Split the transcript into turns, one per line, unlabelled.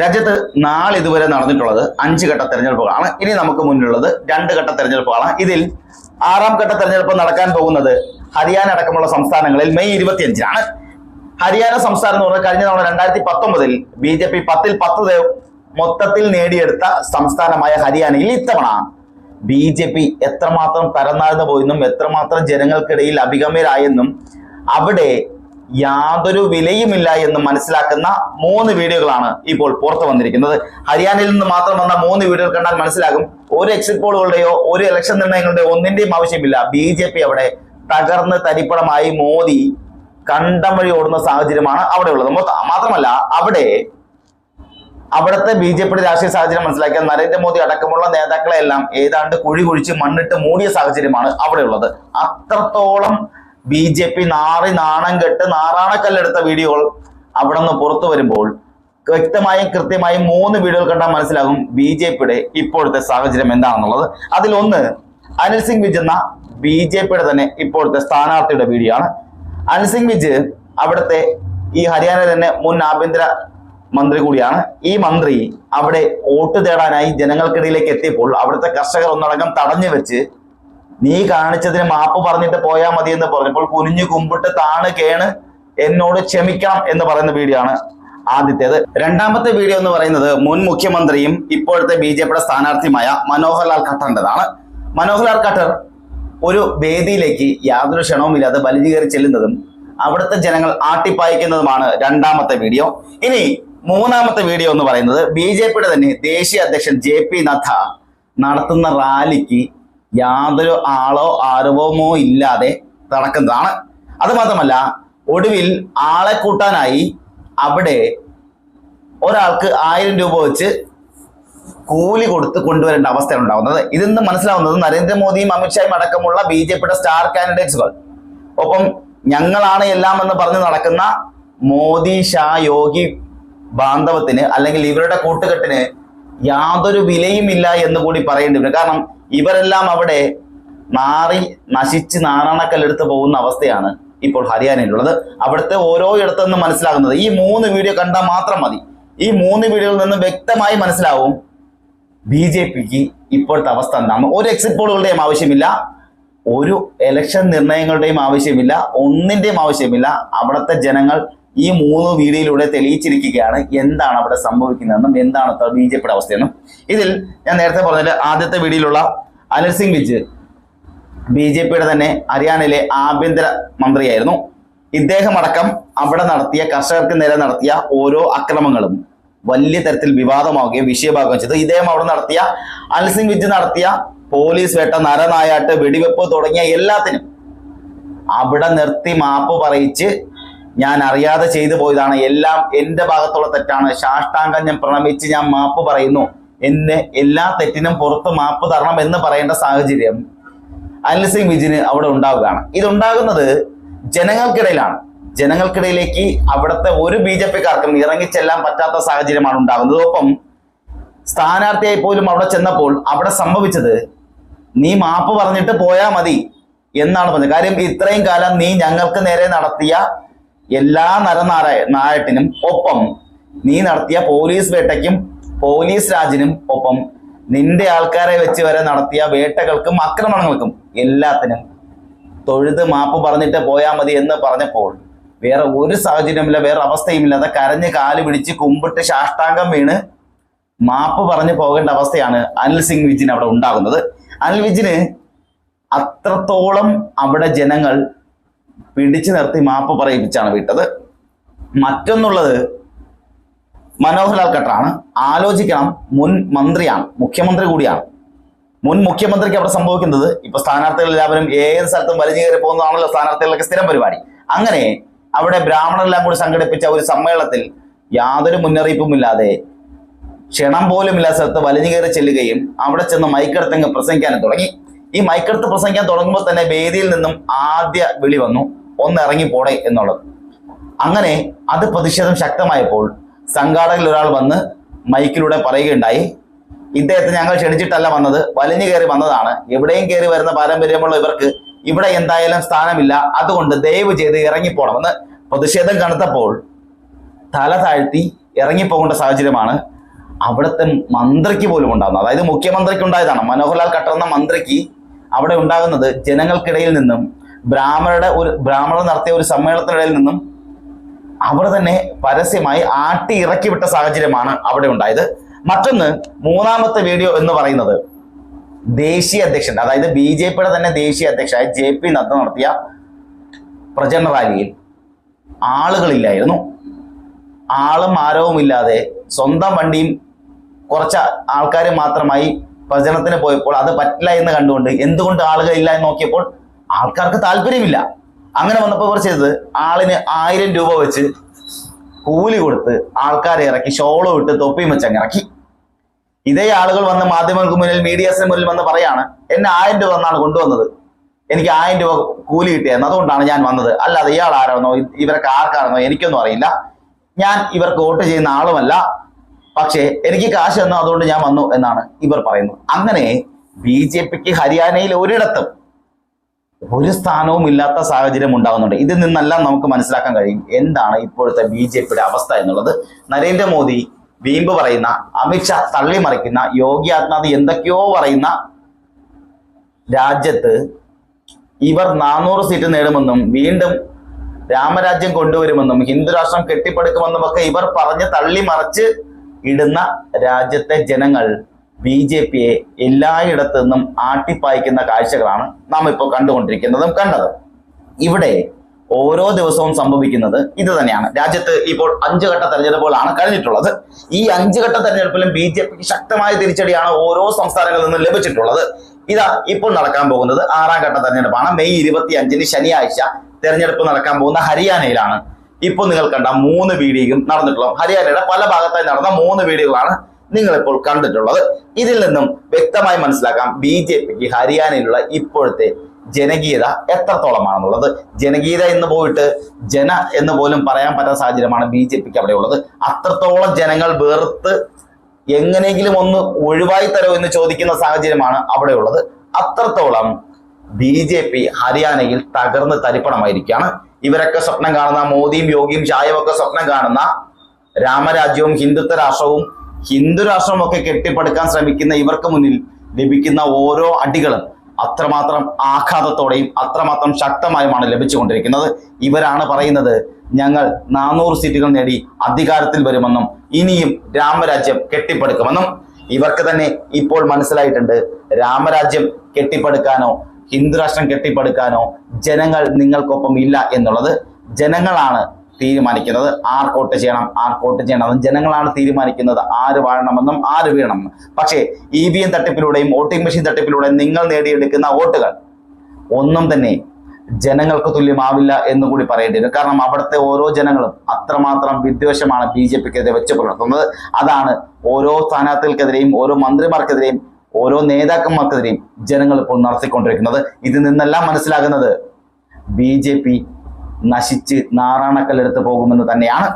രാജ്യത്ത് നാളെ ഇതുവരെ നടന്നിട്ടുള്ളത് അഞ്ച് ഘട്ട തെരഞ്ഞെടുപ്പുകളാണ്. ഇനി നമുക്ക് മുന്നിലുള്ളത് രണ്ട് ഘട്ട തെരഞ്ഞെടുപ്പുകളാണ്. ഇതിൽ ആറാം ഘട്ട തെരഞ്ഞെടുപ്പ് നടക്കാൻ പോകുന്നത് ഹരിയാന അടക്കമുള്ള സംസ്ഥാനങ്ങളിൽ മെയ് ഇരുപത്തിയഞ്ചിനാണ്. ഹരിയാന സംസ്ഥാനം എന്ന് പറഞ്ഞാൽ കഴിഞ്ഞ തവണ രണ്ടായിരത്തി പത്തൊമ്പതിൽ ബി ജെ പി പത്തിൽ പത്ത് മൊത്തത്തിൽ നേടിയെടുത്ത സംസ്ഥാനമായ ഹരിയാനയിൽ ഇത്തവണ ബി ജെ പി എത്രമാത്രം തരംതാഴ്ന്നു പോയെന്നും എത്രമാത്രം ജനങ്ങൾക്കിടയിൽ അഭിഗമ്യരായെന്നും അവിടെ യാതൊരു വിലയുമില്ല എന്ന് മനസ്സിലാക്കുന്ന മൂന്ന് വീഡിയോകളാണ് ഇപ്പോൾ പുറത്തു വന്നിരിക്കുന്നത്. ഹരിയാനയിൽ നിന്ന് മാത്രം വന്ന മൂന്ന് വീഡിയോകൾ കണ്ടാൽ മനസ്സിലാകും. ഒരു എക്സിറ്റ് പോളുകളുടെയോ ഒരു ഇലക്ഷൻ നിർണയങ്ങളുടെയോ ഒന്നിന്റെയും ആവശ്യമില്ല. ബി അവിടെ തകർന്ന് തരിപ്പണമായി മോദി കണ്ടം വഴി ഓടുന്ന സാഹചര്യമാണ് അവിടെ ഉള്ളത് മാത്രമല്ല അവിടെ അവിടുത്തെ ബി ജെ പിയുടെ രാഷ്ട്രീയ സാഹചര്യം മനസ്സിലാക്കിയ നരേന്ദ്രമോദി അടക്കമുള്ള നേതാക്കളെ എല്ലാം ഏതാണ്ട് കുഴി കുഴിച്ച് മണ്ണിട്ട് മൂടിയ സാഹചര്യമാണ് അവിടെ ഉള്ളത് അത്രത്തോളം ബി ജെ പി നാറി നാണം കെട്ട് നാറാണക്കല്ലെടുത്ത വീഡിയോകൾ അവിടെ നിന്ന് പുറത്തു വരുമ്പോൾ വ്യക്തമായും കൃത്യമായും മൂന്ന് വീഡിയോകൾ കണ്ടാൽ മനസ്സിലാകും ബി ജെ പിയുടെ ഇപ്പോഴത്തെ സാഹചര്യം എന്താണെന്നുള്ളത്. അതിലൊന്ന് അനിൽ സിംഗ് വിജ് എന്ന ബി ജെ പിയുടെ തന്നെ ഇപ്പോഴത്തെ സ്ഥാനാർത്ഥിയുടെ വീഡിയോ ആണ്. അനിൽ സിംഗ് വിജ് അവിടുത്തെ ഈ ഹരിയാന തന്നെ മുൻ ആഭ്യന്തര മന്ത്രി കൂടിയാണ്. ഈ മന്ത്രി അവിടെ വോട്ട് തേടാനായി ജനങ്ങൾക്കിടയിലേക്ക് എത്തിയപ്പോൾ അവിടുത്തെ കർഷകർ ഒന്നടങ്കം തടഞ്ഞു വെച്ച് നീ കാണിച്ചതിന് മാപ്പ് പറഞ്ഞിട്ട് പോയാൽ മതി എന്ന് പറഞ്ഞപ്പോൾ കുനിഞ്ഞു കുമ്പിട്ട് താണ് കേണ് എന്നോട് ക്ഷമിക്കണം എന്ന് പറയുന്ന വീഡിയോ ആണ് ആദ്യത്തേത്. രണ്ടാമത്തെ വീഡിയോ എന്ന് പറയുന്നത് മുൻ മുഖ്യമന്ത്രിയും ഇപ്പോഴത്തെ ബി ജെ പിയുടെ സ്ഥാനാർത്ഥിയുമായ മനോഹർലാൽ ഖട്ടറിന്റെതാണ്. മനോഹർലാൽ ഖട്ടർ ഒരു വേദിയിലേക്ക് യാതൊരു ക്ഷണവുമില്ലാതെ വലിഞ്ഞു കയറി ചെല്ലുന്നതും അവിടുത്തെ ജനങ്ങൾ ആട്ടിപ്പായിക്കുന്നതുമാണ് രണ്ടാമത്തെ വീഡിയോ ഇനി മൂന്നാമത്തെ വീഡിയോ എന്ന് പറയുന്നത് ബി ജെ പിയുടെ തന്നെ ദേശീയ അധ്യക്ഷൻ ജെ പി നദ്ദ നടത്തുന്ന റാലിക്ക് യാതൊരു ആളോ ആരവമോ ഇല്ലാതെ നടക്കുന്നതാണ്. അത് മാത്രമല്ല ഒടുവിൽ ആളെ കൂട്ടാനായി അവിടെ ഒരാൾക്ക് ആയിരം രൂപ വെച്ച് കൂലി കൊടുത്ത് കൊണ്ടുവരേണ്ട അവസ്ഥയാണ് ഉണ്ടാകുന്നത്. ഇതിൽ മനസ്സിലാവുന്നത് നരേന്ദ്രമോദിയും അമിത്ഷായും അടക്കമുള്ള ബി ജെ പിയുടെ സ്റ്റാർ കാൻഡിഡേറ്റ്സുകൾ. ഒപ്പം ഞങ്ങളാണ് എല്ലാം എന്ന് പറഞ്ഞ് നടക്കുന്ന മോദി ഷാ യോഗി ബാന്ധവത്തിന് അല്ലെങ്കിൽ ഇവരുടെ കൂട്ടുകെട്ടിന് യാതൊരു വിലയും ഇല്ല എന്ന് കൂടി പറയേണ്ടി വരും. കാരണം ഇവരെല്ലാം അവിടെ മാറി നശിച്ച് നാറാണക്കല്ലെടുത്ത് പോകുന്ന അവസ്ഥയാണ് ഇപ്പോൾ ഹരിയാനയിലുള്ളത്. അവിടുത്തെ ഓരോ ഇടത്തുനിന്നും മനസ്സിലാകുന്നത് ഈ മൂന്ന് വീഡിയോ കണ്ടാൽ മാത്രം മതി. ഈ മൂന്ന് വീഡിയോയിൽ നിന്നും വ്യക്തമായി മനസ്സിലാവും ബി ജെ പിക്ക് ഇപ്പോഴത്തെ അവസ്ഥ എന്താണ്. ഒരു എക്സിറ്റ് പോളുകളുടെയും ആവശ്യമില്ല ഒരു എലക്ഷൻ നിർണയങ്ങളുടെയും ആവശ്യമില്ല ഒന്നിന്റെയും ആവശ്യമില്ല. അവിടുത്തെ ജനങ്ങൾ ഈ മൂന്ന് വീഡിയോയിലൂടെ തെളിയിച്ചിരിക്കുകയാണ് എന്താണ് അവിടെ സംഭവിക്കുന്നതെന്നും എന്താണ് ബി ജെ പിയുടെ അവസ്ഥയെന്നും. ഇതിൽ ഞാൻ നേരത്തെ പറഞ്ഞത് ആദ്യത്തെ വീഡിയോയിലുള്ള അനിൽ സിംഗ് വിജ് ബി ജെ പിയുടെ തന്നെ ഹരിയാനയിലെ ആഭ്യന്തര മന്ത്രിയായിരുന്നു. ഇദ്ദേഹം അടക്കം അവിടെ നടത്തിയ കർഷകർക്ക് നേരെ നടത്തിയ ഓരോ അക്രമങ്ങളും വലിയ തരത്തിൽ വിവാദമാവുകയും വിഷയമാകുകയും ചെയ്തു. ഇദ്ദേഹം അവിടെ നടത്തിയ അനിൽ സിംഗ് വിജ് നടത്തിയ പോലീസ് വേട്ട നരനായാട്ട് വെടിവെപ്പ് തുടങ്ങിയ എല്ലാത്തിനും അവിടെ നിർത്തി മാപ്പ് പറയിച്ച് ഞാൻ അറിയാതെ ചെയ്തു പോയതാണ്. എല്ലാം എന്റെ ഭാഗത്തുള്ള തെറ്റാണ്. ശാഷ്ടാംഗം ഞാൻ പ്രണമിച്ച് ഞാൻ മാപ്പ് പറയുന്നു. എന്ന് എല്ലാ തെറ്റിനും പുറത്ത് മാപ്പ് തരണം എന്ന് പറയേണ്ട സാഹചര്യം അനിൽ സിംഗ് വിജിന് അവിടെ ഉണ്ടാവുകയാണ്. ഇതുണ്ടാകുന്നത് ജനങ്ങൾക്കിടയിലാണ്. ജനങ്ങൾക്കിടയിലേക്ക് അവിടുത്തെ ഒരു ബി ജെ പിക്കാർക്കും ഇറങ്ങിച്ചെല്ലാൻ പറ്റാത്ത സാഹചര്യമാണ് ഉണ്ടാകുന്നത്. ഒപ്പം സ്ഥാനാർത്ഥിയായി പോലും അവിടെ ചെന്നപ്പോൾ അവിടെ സംഭവിച്ചത് നീ മാപ്പ് പറഞ്ഞിട്ട് പോയാ മതി എന്നാണ് പറഞ്ഞത്. കാര്യം ഇത്രയും കാലം നീ ഞങ്ങൾക്ക് നേരെ നടത്തിയ എല്ലാ നരനാരായ നായട്ടിനും ഒപ്പം നീ നടത്തിയ പോലീസ് വേട്ടയ്ക്കും പോലീസ് രാജിനും ഒപ്പം നിന്റെ ആൾക്കാരെ വെച്ച് വരെ നടത്തിയ വേട്ടകൾക്കും ആക്രമണങ്ങൾക്കും എല്ലാത്തിനും തൊഴുത് മാപ്പ് പറഞ്ഞിട്ട് പോയാൽ മതി എന്ന് പറഞ്ഞപ്പോൾ വേറെ ഒരു സാഹചര്യമില്ല വേറെ അവസ്ഥയുമില്ലാതെ കരഞ്ഞ് കാൽ പിടിച്ച് കുമ്പിട്ട് ശാഷ്ടാംഗം വീണ് മാപ്പ് പറഞ്ഞു പോകേണ്ട അവസ്ഥയാണ് അനിൽ സിംഗ് വിജിന് അവിടെ ഉണ്ടാകുന്നത്. അനിൽ വിജിന് അത്രത്തോളം അവിടെ ജനങ്ങൾ പിടിച്ചു നിർത്തി മാപ്പ് പറയിപ്പിച്ചാണ് വിട്ടത്. മറ്റൊന്നുള്ളത് മനോഹർലാൽ ഖട്ടറാണ്. ആലോചിക്കണം മുൻ മന്ത്രിയാണ് മുഖ്യമന്ത്രി കൂടിയാണ്. മുൻ മുഖ്യമന്ത്രിക്ക് അവിടെ സംഭവിക്കുന്നത് ഇപ്പൊ സ്ഥാനാർത്ഥികൾ എല്ലാവരും ഏത് സ്ഥലത്തും വലിഞ്ഞു കയറി പോകുന്നതാണല്ലോ സ്ഥാനാർത്ഥികളുടെ സ്ഥിരം പരിപാടി. അങ്ങനെ അവിടെ ബ്രാഹ്മണരെല്ലാം കൂടി സംഘടിപ്പിച്ച ഒരു സമ്മേളനത്തിൽ യാതൊരു മുന്നറിയിപ്പുമില്ലാതെ ക്ഷണം പോലും ഇല്ലാത്ത സ്ഥലത്ത് വലിഞ്ഞു കയറി ചെല്ലുകയും അവിടെ ചെന്ന് മൈക്കെടുത്തെങ്കിൽ പ്രസംഗിക്കാനും തുടങ്ങി. ഈ മൈക്കെടുത്ത് പ്രസംഗിക്കാൻ തുടങ്ങുമ്പോൾ തന്നെ വേദിയിൽ നിന്നും ആദ്യ വിളി വന്നു ഒന്ന് ഇറങ്ങി പോടെ എന്നുള്ളത്. അങ്ങനെ അത് പ്രതിഷേധം ശക്തമായപ്പോൾ സംഘാടകരിൽ ഒരാൾ വന്ന് മൈക്കിലൂടെ പറയുകയുണ്ടായി ഇദ്ദേഹത്തെ ഞങ്ങൾ ക്ഷണിച്ചിട്ടല്ല വന്നത് വലിഞ്ഞു കയറി വന്നതാണ്. എവിടെയും കയറി വരുന്ന പാരമ്പര്യമുള്ള ഇവർക്ക് ഇവിടെ എന്തായാലും സ്ഥാനമില്ല. അതുകൊണ്ട് ദയവ് ചെയ്ത് ഇറങ്ങിപ്പോണമെന്ന് പ്രതിഷേധം കണുത്തപ്പോൾ തല താഴ്ത്തി ഇറങ്ങിപ്പോകേണ്ട സാഹചര്യമാണ് അവിടുത്തെ മന്ത്രിക്ക് പോലും ഉണ്ടാകുന്നത്. അതായത് മുഖ്യമന്ത്രിക്ക് ഉണ്ടായതാണ്. മനോഹർലാൽ ഖട്ടർ എന്ന മന്ത്രിക്ക് അവിടെ ഉണ്ടാകുന്നത് ജനങ്ങൾക്കിടയിൽ നിന്നും ബ്രാഹ്മണരുടെ ഒരു ബ്രാഹ്മണർ നടത്തിയ ഒരു സമ്മേളനത്തിനിടയിൽ നിന്നും അവർ തന്നെ പരസ്യമായി ആട്ടി ഇറക്കി വിട്ട സാഹചര്യമാണ് അവിടെ ഉണ്ടായത്. മറ്റൊന്ന് മൂന്നാമത്തെ വീഡിയോ എന്ന് പറയുന്നത് ദേശീയ അധ്യക്ഷൻ അതായത് ബി ജെ പിയുടെ തന്നെ ദേശീയ അധ്യക്ഷനായ ജെ പി നദ്ദ നടത്തിയ പ്രചരണ റാലിയിൽ ആളുകളില്ലായിരുന്നു. ആളും ആരവുമില്ലാതെ സ്വന്തം വണ്ടിയും കുറച്ച് ആൾക്കാർ മാത്രമായി പ്രചരണത്തിന് പോയപ്പോൾ അത് പറ്റില്ല എന്ന് കണ്ടുകൊണ്ട് എന്തുകൊണ്ട് ആളുകൾ ഇല്ല എന്ന് നോക്കിയപ്പോൾ ആൾക്കാർക്ക് താല്പര്യമില്ല. അങ്ങനെ വന്നപ്പോൾ ഇവർ ചെയ്തത് ആളിന് ആയിരം രൂപ വെച്ച് കൂലി കൊടുത്ത് ആൾക്കാരെ ഇറക്കി ഷോളും ഇട്ട് തൊപ്പിയും വെച്ച് അങ്ങ് ഇറക്കി. ഇതേ ആളുകൾ വന്ന് മാധ്യമങ്ങൾക്ക് മുന്നിൽ മീഡിയസിന് മുന്നിൽ വന്ന് പറയാണ് എന്നെ ആയിരം രൂപ എന്നാണ് കൊണ്ടുവന്നത്. എനിക്ക് ആയിരം രൂപ കൂലി കിട്ടിയെന്ന്. അതുകൊണ്ടാണ് ഞാൻ വന്നത്. അല്ലാതെ ഇയാൾ ആരാണോ ഇവരൊക്കെ ആർക്കാണെന്നോ എനിക്കൊന്നും അറിയില്ല. ഞാൻ ഇവർക്ക് വോട്ട് ചെയ്യുന്ന ആളുമല്ല. പക്ഷേ എനിക്ക് കാശ് തന്നു അതുകൊണ്ട് ഞാൻ വന്നു എന്നാണ് ഇവർ പറയുന്നത്. അങ്ങനെ ബി ജെ പിക്ക് ഹരിയാനയിൽ ഒരിടത്തും ഒരു സ്ഥാനവും ഇല്ലാത്ത സാഹചര്യം ഉണ്ടാകുന്നുണ്ട് ഇതിൽ നിന്നെല്ലാം നമുക്ക് മനസ്സിലാക്കാൻ കഴിയും എന്താണ് ഇപ്പോഴത്തെ ബി ജെ പിയുടെ അവസ്ഥ എന്നുള്ളത്. നരേന്ദ്രമോദി വീമ്പ് പറയുന്ന അമിത്ഷാ തള്ളിമറിക്കുന്ന യോഗി ആദിത്യനാഥ് എന്തൊക്കെയോ പറയുന്ന രാജ്യത്ത് ഇവർ നാനൂറ് സീറ്റ് നേടുമെന്നും വീണ്ടും രാമരാജ്യം കൊണ്ടുവരുമെന്നും ഹിന്ദുരാഷ്ട്രം കെട്ടിപ്പടുക്കുമെന്നും ഒക്കെ ഇവർ പറഞ്ഞ് തള്ളിമറിച്ച് ഇടുന്ന രാജ്യത്തെ ജനങ്ങൾ ബി ജെ പിയെ എല്ലായിടത്തു നിന്നും ആട്ടിപ്പായിക്കുന്ന കാഴ്ചകളാണ് നാം ഇപ്പോൾ കണ്ടുകൊണ്ടിരിക്കുന്നതും കണ്ടതും. ഇവിടെ ഓരോ ദിവസവും സംഭവിക്കുന്നത് ഇത് തന്നെയാണ്. രാജ്യത്ത് ഇപ്പോൾ അഞ്ചു ഘട്ട തെരഞ്ഞെടുപ്പുകളാണ് കഴിഞ്ഞിട്ടുള്ളത്. ഈ അഞ്ചു ഘട്ട തെരഞ്ഞെടുപ്പിലും ബി ജെ പിക്ക് ശക്തമായ തിരിച്ചടിയാണ് ഓരോ സംസ്ഥാനങ്ങളിൽ നിന്നും ലഭിച്ചിട്ടുള്ളത്. ഇതാ ഇപ്പോൾ നടക്കാൻ പോകുന്നത് ആറാം ഘട്ട തെരഞ്ഞെടുപ്പാണ്. മെയ് ഇരുപത്തി അഞ്ചിന് ശനിയാഴ്ച തെരഞ്ഞെടുപ്പ് നടക്കാൻ പോകുന്ന ഹരിയാനയിലാണ്. ഇപ്പോൾ നിങ്ങൾ കണ്ട മൂന്ന് വീഡിയോയും നടന്നിട്ടുള്ളത് ഹരിയാനയുടെ പല ഭാഗത്തായി നടന്ന മൂന്ന് വീഡിയോകളാണ് നിങ്ങൾ ഇപ്പോൾ കണ്ടിട്ടുള്ളത്. ഇതിൽ നിന്നും വ്യക്തമായി മനസ്സിലാക്കാം ബി ജെ പിക്ക് ഹരിയാനയിലുള്ള ഇപ്പോഴത്തെ ജനകീയത എത്രത്തോളമാണെന്നുള്ളത്. ജനകീയത എന്ന് പോയിട്ട് ജന എന്ന് പോലും പറയാൻ പറ്റാത്ത സാഹചര്യമാണ് ബി ജെ പിക്ക് അവിടെ ഉള്ളത് അത്രത്തോളം ജനങ്ങൾ വെറുത്ത് എങ്ങനെയെങ്കിലും ഒന്ന് ഒഴിവായി തരോ എന്ന് ചോദിക്കുന്ന സാഹചര്യമാണ് അവിടെ ഉള്ളത് അത്രത്തോളം ബി ജെ പി ഹരിയാനയിൽ തകർന്ന് തരിപ്പണമായിരിക്കുകയാണ്. ഇവരൊക്കെ സ്വപ്നം കാണുന്ന മോദിയും യോഗിയും ചായവും ഒക്കെ സ്വപ്നം കാണുന്ന രാമരാജ്യവും ഹിന്ദുത്വ രാഷ്ട്രവും ഹിന്ദു രാഷ്ട്രവും ഒക്കെ കെട്ടിപ്പടുക്കാൻ ശ്രമിക്കുന്ന ഇവർക്ക് മുന്നിൽ ലഭിക്കുന്ന ഓരോ അടികളും അത്രമാത്രം ആഘാതത്തോടെയും അത്രമാത്രം ശക്തമായുമാണ് ലഭിച്ചുകൊണ്ടിരിക്കുന്നത്. ഇവരാണ് പറയുന്നത് ഞങ്ങൾ നാനൂറ് സീറ്റുകൾ നേടി അധികാരത്തിൽ വരുമെന്നും ഇനിയും രാമരാജ്യം കെട്ടിപ്പടുക്കുമെന്നും. ഇവർക്ക് തന്നെ ഇപ്പോൾ മനസ്സിലായിട്ടുണ്ട് രാമരാജ്യം കെട്ടിപ്പടുക്കാനോ ഹിന്ദു രാഷ്ട്രം കെട്ടിപ്പടുക്കാനോ ജനങ്ങൾ നിങ്ങൾക്കൊപ്പം ഇല്ല എന്നുള്ളത് ജനങ്ങളാണ് തീരുമാനിക്കുന്നത്. ആർ വോട്ട് ചെയ്യണം ആർ വോട്ട് ചെയ്യണമെന്നും ജനങ്ങളാണ് തീരുമാനിക്കുന്നത്. ആര് വാഴണമെന്നും ആര് വീഴണമെന്നും. പക്ഷേ ഇ വി എം തട്ടിപ്പിലൂടെയും വോട്ടിംഗ് മെഷീൻ തട്ടിപ്പിലൂടെയും നിങ്ങൾ നേടിയെടുക്കുന്ന വോട്ടുകൾ ഒന്നും തന്നെ ജനങ്ങൾക്ക് തുല്യമാവില്ല എന്ന് കൂടി പറയേണ്ടി വരും. കാരണം അവിടുത്തെ ഓരോ ജനങ്ങളും അത്രമാത്രം വിദ്വേഷമാണ് ബി ജെ പിക്കെതിരെ വെച്ച് പുലർത്തുന്നത്. അതാണ് ഓരോ സ്ഥാനാർത്ഥികൾക്കെതിരെയും ഓരോ മന്ത്രിമാർക്കെതിരെയും ഓരോ നേതാക്കന്മാർക്കെതിരെയും ജനങ്ങൾ ഇപ്പോൾ നടത്തിക്കൊണ്ടിരിക്കുന്നത്. ഇതിൽ നിന്നെല്ലാം മനസ്സിലാകുന്നത് ബി ജെ പി നശിച്ച് നാറാണക്കല്ലെടുത്ത് പോകുമെന്ന് തന്നെയാണ്.